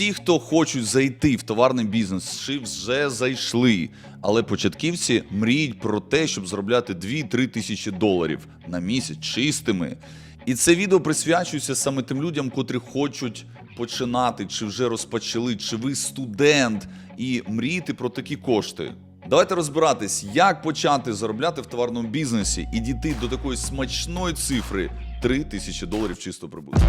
Всі, хто хочуть зайти в товарний бізнес, чи вже зайшли. Але початківці мріють про те, щоб заробляти 2-3 тисячі доларів на місяць чистими. І це відео присвячується саме тим людям, котрі хочуть починати, чи вже розпочали, чи ви студент і мрієте про такі кошти. Давайте розбиратись, як почати заробляти в товарному бізнесі і дійти до такої смачної цифри 3 тисячі доларів чистого прибутку.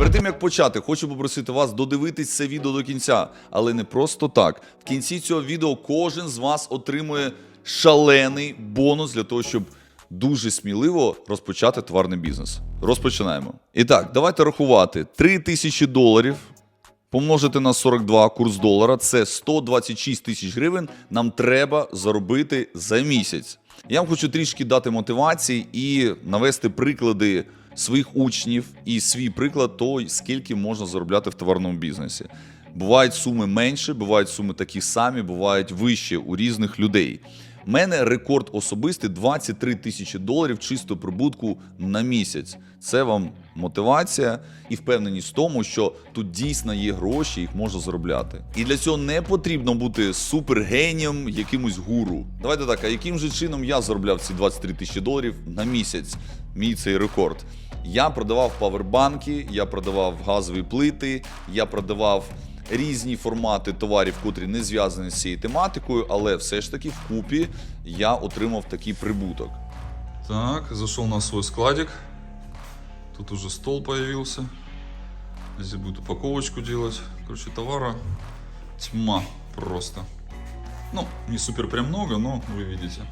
Перед тим як почати, хочу попросити вас додивитись це відео до кінця, але не просто так. В кінці цього відео кожен з вас отримує шалений бонус для того, щоб дуже сміливо розпочати товарний бізнес. Розпочинаємо. І так, давайте рахувати 3 тисячі доларів. Помножити на 42 курс долара це 126 тисяч гривень. Нам треба заробити за місяць. Я вам хочу трішки дати мотивації і навести приклади своїх учнів і свій приклад того, скільки можна заробляти в товарному бізнесі. Бувають суми менше, бувають суми такі самі, бувають вищі у різних людей. Мене рекорд особистий 23 тисячі доларів чистого прибутку на місяць. Це вам мотивація і впевненість в тому, що тут дійсно є гроші, їх можна заробляти. І для цього не потрібно бути супергенієм, якимось гуру. Давайте так, а яким же чином я заробляв ці 23 тисячі доларів на місяць? Мій цей рекорд. Я продавав павербанки, я продавав газові плити, я продавав різні формати товарів, котрі не зв'язані з цією тематикою, але все ж таки вкупі я отримав такий прибуток. Так, зашел на свой складик. Тут уже стол появился. Здесь будет упаковочку делать. Короче, товара тьма просто. Ну, не супер прям много, но вы видите.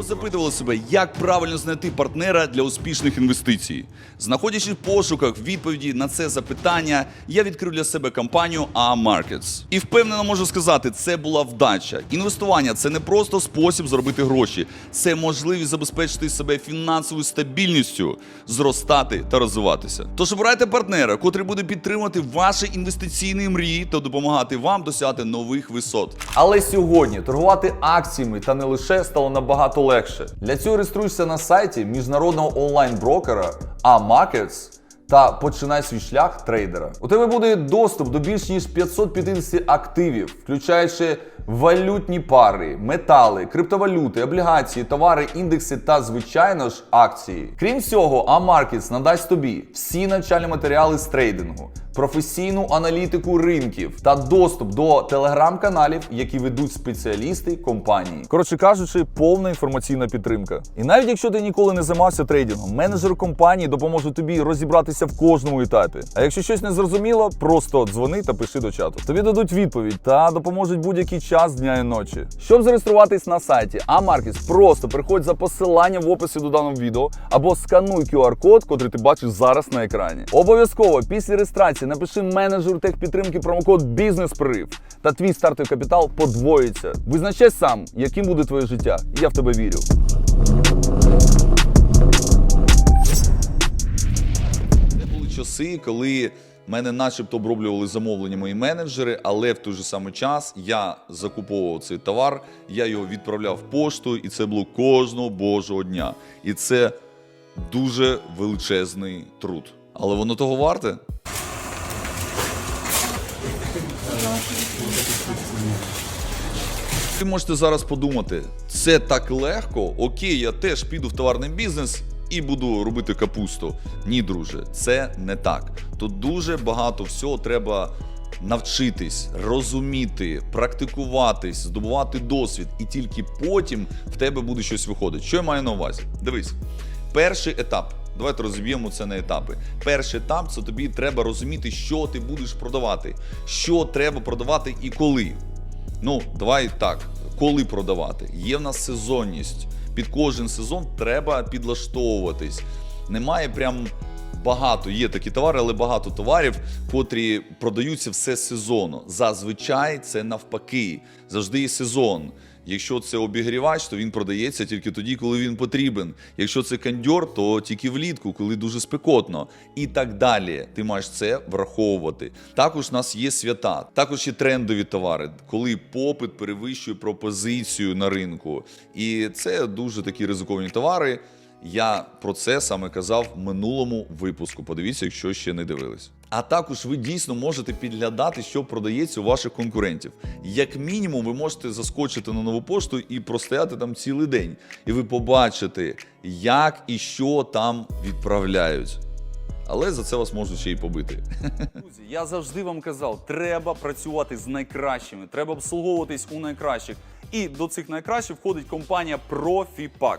Запитували себе, як правильно знайти партнера для успішних інвестицій. Знаходячи в пошуках відповіді на це запитання, я відкрив для себе компанію A Markets. І впевнено можу сказати, це була вдача. Інвестування це не просто спосіб заробити гроші, це можливість забезпечити себе фінансовою стабільністю, зростати та розвиватися. Тож обирайте партнера, котрий буде підтримувати ваші інвестиційні мрії та допомагати вам досягти нових висот. Але сьогодні торгувати акціями та не лише стало набагато легше. Для цього реєструйся на сайті міжнародного онлайн-брокера A-Markets та починай свій шлях трейдера. У тебе буде доступ до більш ніж 550 активів, включаючи валютні пари, метали, криптовалюти, облігації, товари, індекси та, звичайно ж, акції. Крім цього, A-Markets надасть тобі всі навчальні матеріали з трейдингу, професійну аналітику ринків та доступ до телеграм-каналів, які ведуть спеціалісти компанії. Коротше кажучи, повна інформаційна підтримка. І навіть якщо ти ніколи не займався трейдингом, менеджер компанії допоможе тобі розібратися в кожному етапі. А якщо щось не зрозуміло, просто дзвони та пиши до чату. Тобі дадуть відповідь та допоможуть будь-який час дня і ночі. Щоб зареєструватись на сайті Amarkets, просто приходь за посиланням в описі до даного відео або скануй QR-код, котрий ти бачиш зараз на екрані. Обов'язково після реєстрації напиши менеджеру техпідтримки промокод Бізнес-прорив та твій стартовий капітал подвоїться. Визначай сам, яким буде твоє життя. Я в тебе вірю. Це були часи, коли мене начебто оброблювали замовлення мої менеджери, але в той же самий час я закуповував цей товар, я його відправляв поштою, і це було кожного божого дня. І це дуже величезний труд. Але воно того варте. Ви можете зараз подумати, це так легко, окей, я теж піду в товарний бізнес і буду робити капусту. Ні, друже, це не так. Тут дуже багато всього треба навчитись, розуміти, практикуватись, здобувати досвід, і тільки потім в тебе буде щось виходити. Що я маю на увазі? Дивись, перший етап. Давайте розіб'ємо це на етапи. Перший етап це тобі треба розуміти, що ти будеш продавати, що треба продавати і коли. Ну, давай так, коли продавати? Є в нас сезонність. Під кожен сезон треба підлаштовуватись. Немає прям багато. Є такі товари, але багато товарів, котрі продаються все сезону. Зазвичай це навпаки. Завжди є сезон. Якщо це обігрівач, то він продається тільки тоді, коли він потрібен. Якщо це кандьор, то тільки влітку, коли дуже спекотно. І так далі. Ти маєш це враховувати. Також у нас є свята, також є трендові товари, коли попит перевищує пропозицію на ринку. І це дуже такі ризиковані товари. Я про це саме казав в минулому випуску. Подивіться, якщо ще не дивились. А також ви дійсно можете підглядати, що продається у ваших конкурентів. Як мінімум, ви можете заскочити на нову пошту і простояти там цілий день. І ви побачите, як і що там відправляють. Але за це вас можуть ще й побити. Друзі, я завжди вам казав, треба працювати з найкращими, треба обслуговуватись у найкращих. І до цих найкращих входить компанія ProfiPack,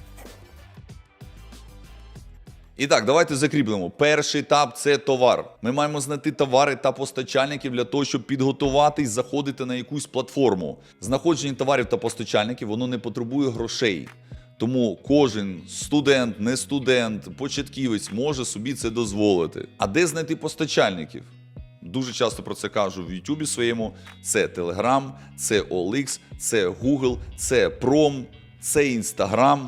І так, давайте закріплемо. Перший етап це товар. Ми маємо знайти товари та постачальників для того, щоб підготуватись, заходити на якусь платформу. Знаходження товарів та постачальників воно не потребує грошей. Тому кожен студент, не студент, початківець може собі це дозволити. А де знайти постачальників? Дуже часто про це кажу в Ютубі своєму. Це Telegram, це OLX, це Google, це Prom, це Instagram.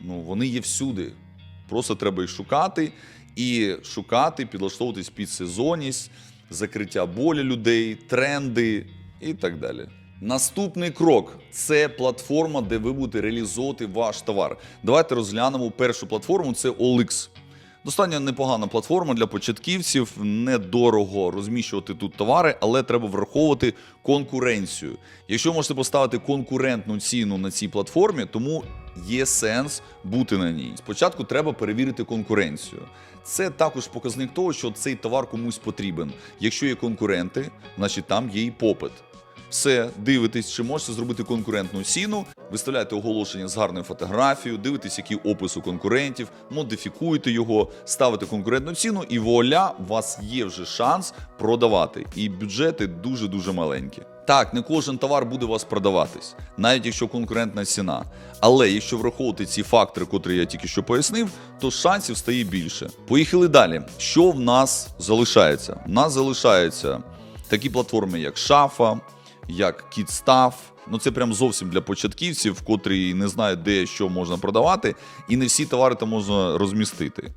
Ну, вони є всюди. Просто треба їх шукати і шукати, підлаштовуватись під сезонність, закриття болі людей, тренди і так далі. Наступний крок це платформа, де ви будете реалізовувати ваш товар. Давайте розглянемо першу платформу це OLX. Достатньо непогана платформа для початківців, недорого розміщувати тут товари, але треба враховувати конкуренцію. Якщо можете поставити конкурентну ціну на цій платформі, тому є сенс бути на ній. Спочатку треба перевірити конкуренцію. Це також показник того, що цей товар комусь потрібен. Якщо є конкуренти, значить там є і попит. Все, дивитесь, чи можете зробити конкурентну ціну, виставляєте оголошення з гарною фотографією, дивитесь, який опис у конкурентів, модифікуєте його, ставите конкурентну ціну, і вуаля, у вас є вже шанс продавати. І бюджети дуже-дуже маленькі. Так, не кожен товар буде у вас продаватись, навіть якщо конкурентна ціна. Але якщо враховувати ці фактори, котрі я тільки що пояснив, то шансів стає більше. Поїхали далі. Що в нас залишається? У нас залишаються такі платформи, як Шафа, як KidStuff. Ну це прям зовсім для початківців, котрі не знають, де що можна продавати, і не всі товари там можна розмістити.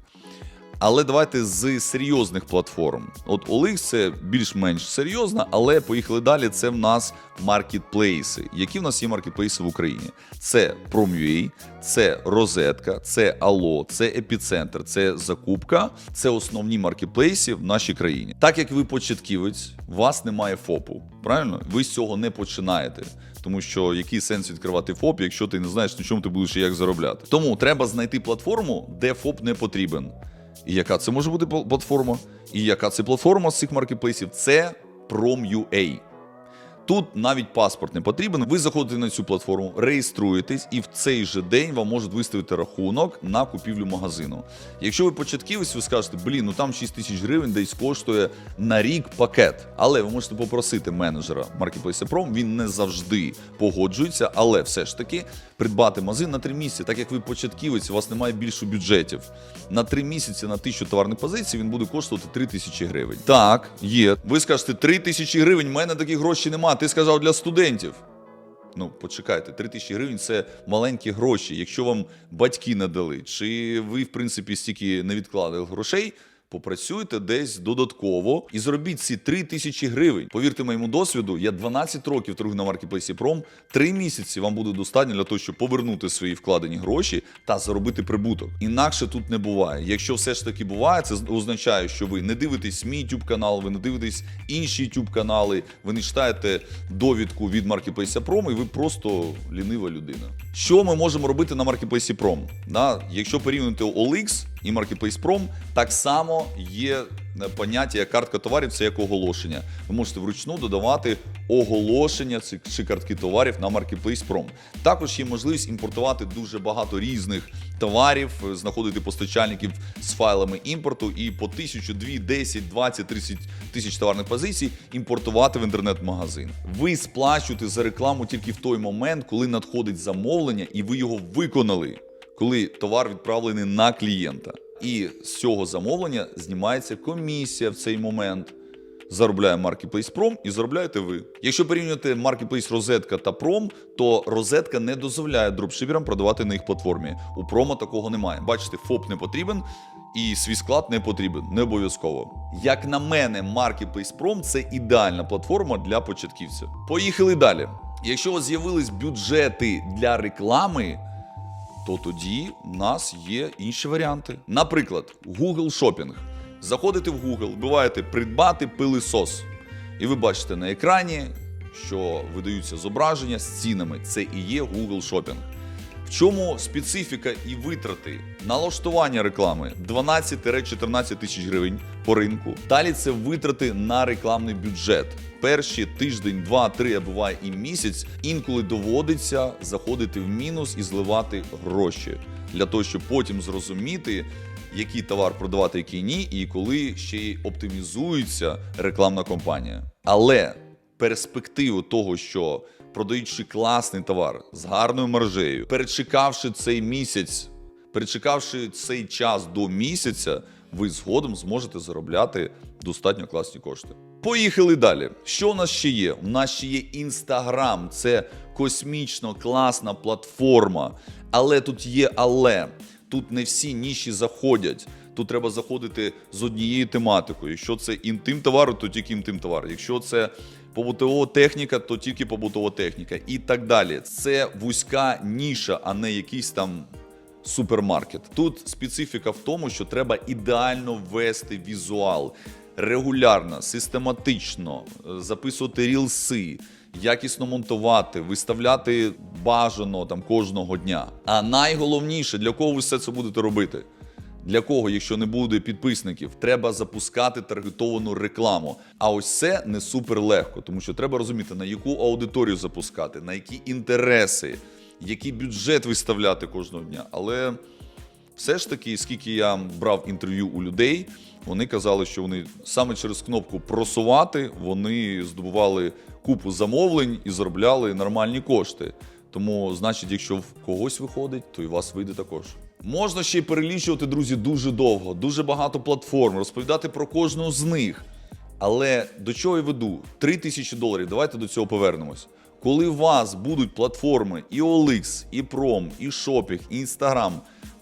Але давайте з серйозних платформ. От OLX це більш-менш серйозна, але поїхали далі. Це в нас маркетплейси. Які в нас є маркетплейси в Україні? Це Prom.ua, це Розетка, це Allo, це Епіцентр, це Закупка. Це основні маркетплейси в нашій країні. Так як ви початківець, у вас немає ФОПу. Правильно? Ви з цього не починаєте. Тому що який сенс відкривати ФОП, якщо ти не знаєш, на чому ти будеш і як заробляти. Тому треба знайти платформу, де ФОП не потрібен. І яка це може бути платформа? І яка це платформа з цих маркетплейсів? Це Prom.ua. Тут навіть паспорт не потрібен. Ви заходите на цю платформу, реєструєтесь, і в цей же день вам можуть виставити рахунок на купівлю магазину. Якщо ви початківець, ви скажете, блін, ну там 6 тисяч гривень десь коштує на рік пакет. Але ви можете попросити менеджера Marketplace Prom, він не завжди погоджується, але все ж таки придбати магазин на 3 місяці, так як ви початківець, у вас немає більше бюджетів. На 3 місяці на тисячу товарних позицій він буде коштувати 3 тисячі гривень. Так, є. Ви скажете, 3 тисячі гривень, в мене таких грошей немає. Ти сказав для студентів. Ну, почекайте, 3 тисячі гривень це маленькі гроші. Якщо вам батьки надали, чи ви, в принципі, стільки не відкладали грошей, Попрацюйте десь додатково і зробіть ці 3 тисячі гривень. Повірте моєму досвіду, я 12 років торгую на маркетплейсі Пром. 3 місяці вам буде достатньо для того, щоб повернути свої вкладені гроші та заробити прибуток. Інакше тут не буває. Якщо все ж таки буває, це означає, що ви не дивитесь мій YouTube канал, ви не дивитесь інші YouTube канали, ви не читаєте довідку від маркетплейса Пром, і ви просто лінива людина. Що ми можемо робити на маркетплейсі Пром? Да? Якщо порівнювати OLX і Marketplace так само є е, поняття як картка товарів, це як оголошення. Ви можете вручну додавати оголошення чи картки товарів на Marketplace Також є можливість імпортувати дуже багато різних товарів, е, знаходити постачальників з файлами імпорту і по тисячу, дві, 10, 20, 30 тисяч товарних позицій імпортувати в інтернет-магазин. Ви сплачуєте за рекламу тільки в той момент, коли надходить замовлення, і ви його виконали коли товар відправлений на клієнта. І з цього замовлення знімається комісія в цей момент. Заробляє Marketplace Prom і заробляєте ви. Якщо порівнювати Marketplace Розетка та Prom, то розетка не дозволяє дропшиперам продавати на їх платформі. У промо такого немає. Бачите, ФОП не потрібен і свій склад не потрібен, не обов'язково. Як на мене, Marketplace Prom – це ідеальна платформа для початківців. Поїхали далі. Якщо у вас з'явились бюджети для реклами, то тоді в нас є інші варіанти. Наприклад, Google Shopping. Заходите в Google, вбиваєте придбати пилисос. І ви бачите на екрані, що видаються зображення з цінами. Це і є Google Shopping. Чому специфіка і витрати? Налаштування реклами 12-14 тисяч гривень по ринку. Далі це витрати на рекламний бюджет. Перші тиждень, два, три, а буває і місяць, інколи доводиться заходити в мінус і зливати гроші для того, щоб потім зрозуміти, який товар продавати, який ні, і коли ще й оптимізується рекламна кампанія. Але перспективу того, що продаючи класний товар з гарною маржею, перечекавши цей місяць, перечекавши цей час до місяця, ви згодом зможете заробляти достатньо класні кошти. Поїхали далі. Що у нас ще є? У нас ще є Інстаграм, це космічно класна платформа. Але тут є але. Тут не всі ніші заходять. Тут треба заходити з однією тематикою. Якщо це інтим товар, то тільки інтим товар. Якщо це побутова техніка, то тільки побутова техніка. І так далі. Це вузька ніша, а не якийсь там супермаркет. Тут специфіка в тому, що треба ідеально ввести візуал регулярно, систематично, е, записувати рілси, якісно монтувати, виставляти бажано там кожного дня. А найголовніше, для кого ви все це будете робити? Для кого, якщо не буде підписників, треба запускати таргетовану рекламу. А ось це не супер легко, тому що треба розуміти, на яку аудиторію запускати, на які інтереси, який бюджет виставляти кожного дня. Але все ж таки, скільки я брав інтерв'ю у людей, вони казали, що вони саме через кнопку просувати вони здобували купу замовлень і заробляли нормальні кошти. Тому, значить, якщо в когось виходить, то і у вас вийде також. Можна ще й перелічувати, друзі, дуже довго, дуже багато платформ, розповідати про кожну з них. Але до чого я веду? 3 тисячі доларів. Давайте до цього повернемось. Коли у вас будуть платформи і OLX, і Prom, і Shopping, і Instagram,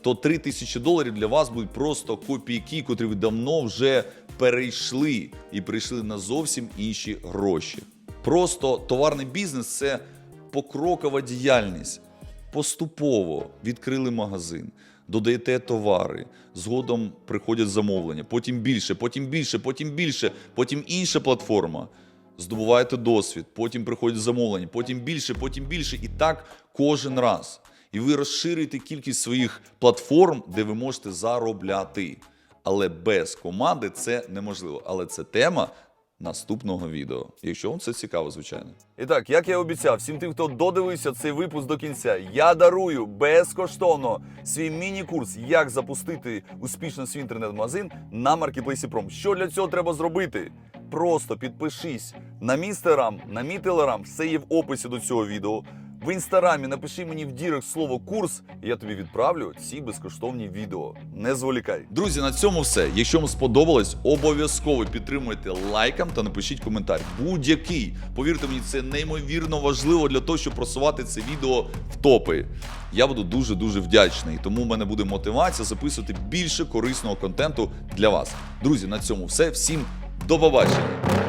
то 3 тисячі доларів для вас будуть просто копійки, котрі ви давно вже перейшли і прийшли на зовсім інші гроші. Просто товарний бізнес це покрокова діяльність. Поступово відкрили магазин, додаєте товари, згодом приходять замовлення, потім більше, потім більше, потім більше, потім інша платформа. Здобуваєте досвід, потім приходять замовлення, потім більше, потім більше. І так кожен раз. І ви розширюєте кількість своїх платформ, де ви можете заробляти. Але без команди це неможливо. Але це тема наступного відео. Якщо вам це цікаво, звичайно. І так, як я обіцяв, всім тим, хто додивився цей випуск до кінця, я дарую безкоштовно свій міні-курс, як запустити успішно свій інтернет-магазин на маркетплейсі Пром. Що для цього треба зробити? Просто підпишись на мій інстаграм, на мій телерам, все є в описі до цього відео. В інстаграмі напиши мені в дірек слово курс, і я тобі відправлю ці безкоштовні відео. Не зволікай. Друзі, на цьому все. Якщо вам сподобалось, обов'язково підтримуйте лайком та напишіть коментар. Будь-який. Повірте мені, це неймовірно важливо для того, щоб просувати це відео в топи. Я буду дуже дуже вдячний. Тому в мене буде мотивація записувати більше корисного контенту для вас. Друзі, на цьому все. Всім до побачення.